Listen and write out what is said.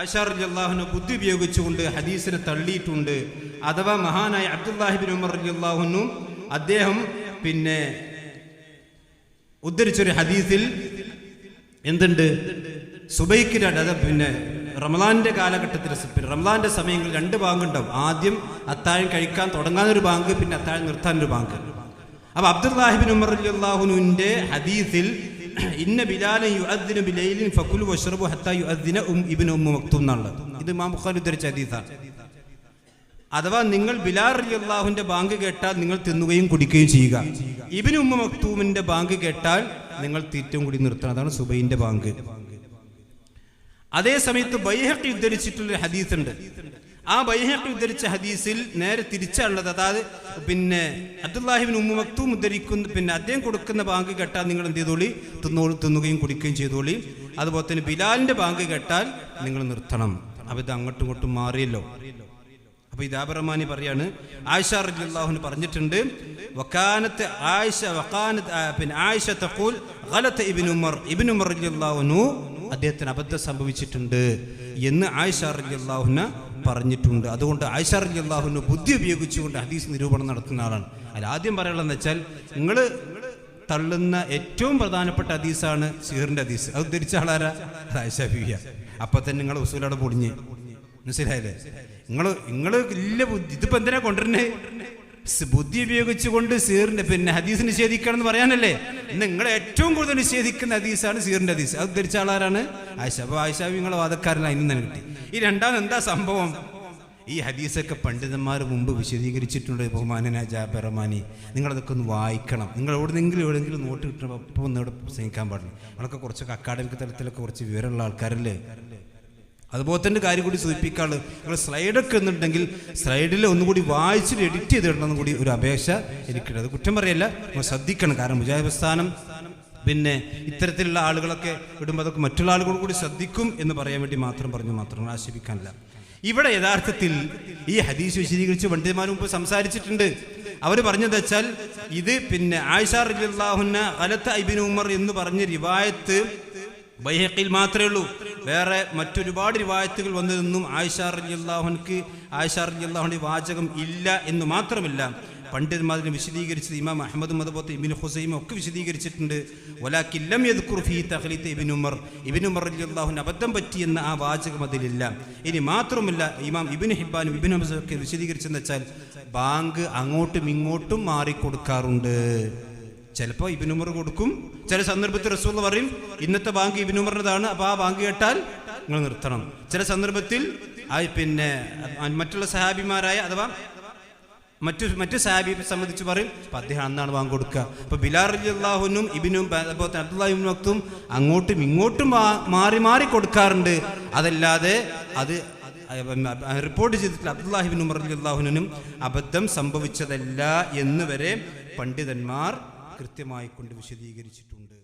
അള്ളാഹുന് ബുദ്ധി ഉപയോഗിച്ചുകൊണ്ട് ഹദീസിനെ തള്ളിയിട്ടുണ്ട്. അഥവാ മഹാനായ അബ്ദുല്ലാഹിബിൻ ഉമർ അള്ളാഹുനും അദ്ദേഹം പിന്നെ ഉദ്ധരിച്ചൊരു ഹദീസിൽ എന്തുണ്ട്? സുബൈക്ക് അതായത് അത് പിന്നെ റമലാന്റെ കാലഘട്ടത്തിൽ പിന്നെ റമദാന്റെ സമയങ്ങളിൽ രണ്ട് ബാങ്കുണ്ടാവും ആദ്യം അത്താഴം കഴിക്കാൻ തുടങ്ങാനൊരു ബാങ്ക് പിന്നെ അത്താഴം നിർത്താനൊരു ബാങ്ക്. അപ്പൊ അബ്ദുല്ലാഹിബിൻ ഉമർ അള്ളാഹുനുവിന്റെ ഹദീസിൽ ഇന്ന ബിലാലൻ യുഅദ്ദിനു ബിലൈലിൻ ഫകുലു വഷ്റബു ഹത്താ യുഅദ്ദിന ഉം ഇബ്നു ഉമ്മു മക്തൂം എന്നുള്ളത് ഇത് ഇമാം ബുഖാരി ഉദ്ധരിച്ച ഹദീസാണ് അഥവാ നിങ്ങൾ ബിലാൽ അള്ളാഹുവിന്റെ ബാങ്ക് കേട്ടാൽ നിങ്ങൾ തിന്നുകയും കുടിക്കുകയും ചെയ്യുക. ഇബിന് ഉമ്മ മക്തൂമിന്റെ ബാങ്ക് കേട്ടാൽ നിങ്ങൾ തീറ്റവും കൂടി നിർത്തണം. അതാണ് സുബൈന്റെ ബാങ്ക്. അതേ സമയത്ത് ബൈഹക്കി ഉദ്ധരിച്ചിട്ടുള്ള ഹദീസ് ഉണ്ട് ആ ബൈഹക്കി ഉദ്ധരിച്ച ഹദീസിൽ നേരെ തിരിച്ചാണുള്ളത് അതായത് പിന്നെ അബ്ദുല്ലാഹിബിൻ ഉമ്മു മക്തൂം ഉദ്ധരിക്കുന്ന പിന്നെ അദ്ദേഹം കൊടുക്കുന്ന ബാങ്ക് കേട്ടാൽ നിങ്ങൾ എന്ത് ചെയ്തോളി? തിന്നോ തിന്നുകയും കുടിക്കുകയും ചെയ്തോളി. അതുപോലെ തന്നെ ബിലാലിന്റെ ബാങ്ക് കെട്ടാൽ നിങ്ങൾ നിർത്തണം. അപ്പൊ ഇത് അങ്ങോട്ടും ഇങ്ങോട്ടും മാറിയല്ലോ. അപ്പൊ ഇതാബറമാനി പറയാണ്. ആയിഷ റളിയല്ലാഹുവിന് പറഞ്ഞിട്ടുണ്ട് വക്കാനത്ത് ആയിഷ വക്കാനത്ത് പിന്നെ ആയിഷ തഖൂൽ ഗലത ഇബ്നു ഉമർ. ഇബിൻ ഉമർ റളിയല്ലാഹുനു അദ്ദേഹത്തിന് അബദ്ധം സംഭവിച്ചിട്ടുണ്ട് എന്ന് ആയിഷ റളിയല്ലാഹുന പറഞ്ഞിട്ടുണ്ട്. അതുകൊണ്ട് ആയിഷ റളിയല്ലാഹുവിന് ബുദ്ധി ഉപയോഗിച്ചുകൊണ്ട് ഹദീസ് നിരൂപണം നടത്തുന്ന ആളാണ്. അതിൽ ആദ്യം പറയാനുള്ളതെന്ന് വെച്ചാൽ നിങ്ങൾ തള്ളുന്ന ഏറ്റവും പ്രധാനപ്പെട്ട ഹദീസാണ് സീറിന്റെ ഹദീസ്. അത് ഉദ്ധരിച്ച ആളാരാ? അത് ആയിഷ ബിവിയ അപ്പൊ തന്നെ നിങ്ങൾ ഉസൂലവിടെ പൊടിഞ്ഞ് മനസ്സിലായില്ലേ? നിങ്ങൾ നിങ്ങൾ ഇല്ല ബുദ്ധി ഇതിപ്പോ എന്തിനാ കൊണ്ടുവരുന്നേ? സ് ബുദ്ധി ഉപയോഗിച്ചുകൊണ്ട് സീറിന്റെ പിന്നെ ഹദീസ് നിഷേധിക്കണം എന്ന് പറയാനല്ലേ? നിങ്ങൾ ഏറ്റവും കൂടുതൽ നിഷേധിക്കുന്ന ഹദീസാണ് സീറിന്റെ ഹദീസ്. അത് ധരിച്ച ആളാരാണ്? ആയിഷ. അപ്പോൾ നിങ്ങളെ വാദക്കാരനാണ് ഇന്ന് തന്നെ കിട്ടി. ഈ രണ്ടാമത് എന്താ സംഭവം? ഈ ഹദീസൊക്കെ പണ്ഡിതന്മാർ മുമ്പ് വിശദീകരിച്ചിട്ടുണ്ട് ബഹുമാനന ജാബറമാനി നിങ്ങളതൊക്കെ ഒന്ന് വായിക്കണം. നിങ്ങൾ എവിടെന്നെങ്കിലും എവിടെയെങ്കിലും നോട്ട് കിട്ടണം. അപ്പോൾ ഒന്ന് ഇവിടെ പ്രസംഗിക്കാൻ പാടില്ല. നമ്മളൊക്കെ കുറച്ചൊക്കെ അക്കാഡമിക് തലത്തിലൊക്കെ കുറച്ച് വിവരമുള്ള ആൾക്കാരല്ലേ? അതുപോലെ തന്നെ കാര്യം കൂടി സൂചിപ്പിക്കാൾ നിങ്ങൾ സ്ലൈഡൊക്കെ എന്നുണ്ടെങ്കിൽ സ്ലൈഡിൽ ഒന്നുകൂടി വായിച്ചിട്ട് എഡിറ്റ് ചെയ്തിടണമെന്ന് കൂടി ഒരു അപേക്ഷ എനിക്കുണ്ട് അത് കുറ്റം പറയല്ല. നമ്മൾ ശ്രദ്ധിക്കണം. കാരണം മുജാഹിബ്സ്ഥാനം പിന്നെ ഇത്തരത്തിലുള്ള ആളുകളൊക്കെ ഇടുമ്പോൾ അതൊക്കെ മറ്റുള്ള ആളുകൾ കൂടി ശ്രദ്ധിക്കും എന്ന് പറയാൻ വേണ്ടി മാത്രം പറഞ്ഞു. മാത്രം ആശ്വസിക്കാനില്ല ഇവിടെ യഥാർത്ഥത്തിൽ ഈ ഹദീസ് വിശദീകരിച്ച് പണ്ഡിതന്മാർ മുമ്പ് സംസാരിച്ചിട്ടുണ്ട്. അവർ പറഞ്ഞത് വെച്ചാൽ ഇത് പിന്നെ ആയിഷ റളിയല്ലാഹുന്ന അലത്ത് ഐബിൻ ഉമർ എന്ന് പറഞ്ഞ റിവായത്ത് ബൈഹക്കിൽ മാത്രമേ ഉള്ളൂ. വേറെ മറ്റൊരുപാട് റിവായത്തുകൾ വന്നതെന്നും ആയിഷ ആയിഷാർ ആയിഷ അള്ളാഹുന്റെ വാചകം ഇല്ല എന്ന് മാത്രമല്ല പണ്ഡിതന്മാരിനെ വിശദീകരിച്ചത് ഇമാം അഹമ്മദ് അതുപോലെ ഇബിൻ ഹുസൈമ ഒക്കെ വിശദീകരിച്ചിട്ടുണ്ട്. വലാക്കില്ലം യദ്കുർ ഫീ തഖ്ലീത്ത് ഇബിൻ ഉമർ. ഇബിൻ ഉമർ അലി അള്ളാഹുൻ അബദ്ധം പറ്റിയെന്ന ആ വാചകം അതിലില്ല. ഇനി മാത്രമല്ല ഇമാം ഇബിൻ ഹിബാനും ഇബിൻ ഹംസും ഒക്കെ വിശദീകരിച്ചെന്ന് വെച്ചാൽ ബാങ്ക് അങ്ങോട്ടും ഇങ്ങോട്ടും മാറിക്കൊടുക്കാറുണ്ട്. ചിലപ്പോൾ ഇബിനുമർ കൊടുക്കും. ചില സന്ദർഭത്തിൽ റസൂൽ പറയും ഇന്നത്തെ ബാങ്ക് ഇബിനുമറിന്റെതാണ് അപ്പോൾ ആ ബാങ്ക് കേട്ടാൽ നിങ്ങൾ നിർത്തണം. ചില സന്ദർഭത്തിൽ പിന്നെ മറ്റുള്ള സഹാബിമാരായ അഥവാ മറ്റു മറ്റു സഹാബിയെ സംബന്ധിച്ച് പറയും അപ്പം അദ്ദേഹം അന്നാണ് വാങ്ങി കൊടുക്കുക. അപ്പോൾ ബിലാർ അള്ളാഹുനും ഇബിനും അതുപോലെ തന്നെ അബ്ദുല്ലാഹിബിൻ വക്തും അങ്ങോട്ടും ഇങ്ങോട്ടും മാറി മാറി കൊടുക്കാറുണ്ട്. അതല്ലാതെ അത് റിപ്പോർട്ട് ചെയ്തിട്ടില്ല. അബ്ദുല്ലാഹിബിൻ ഉമർ അള്ളാഹുനും അബദ്ധം സംഭവിച്ചതല്ല എന്ന് വരെ പണ്ഡിതന്മാർ കൃത്യമായി കൊണ്ട് വിശദീകരിച്ചിട്ടുണ്ട്.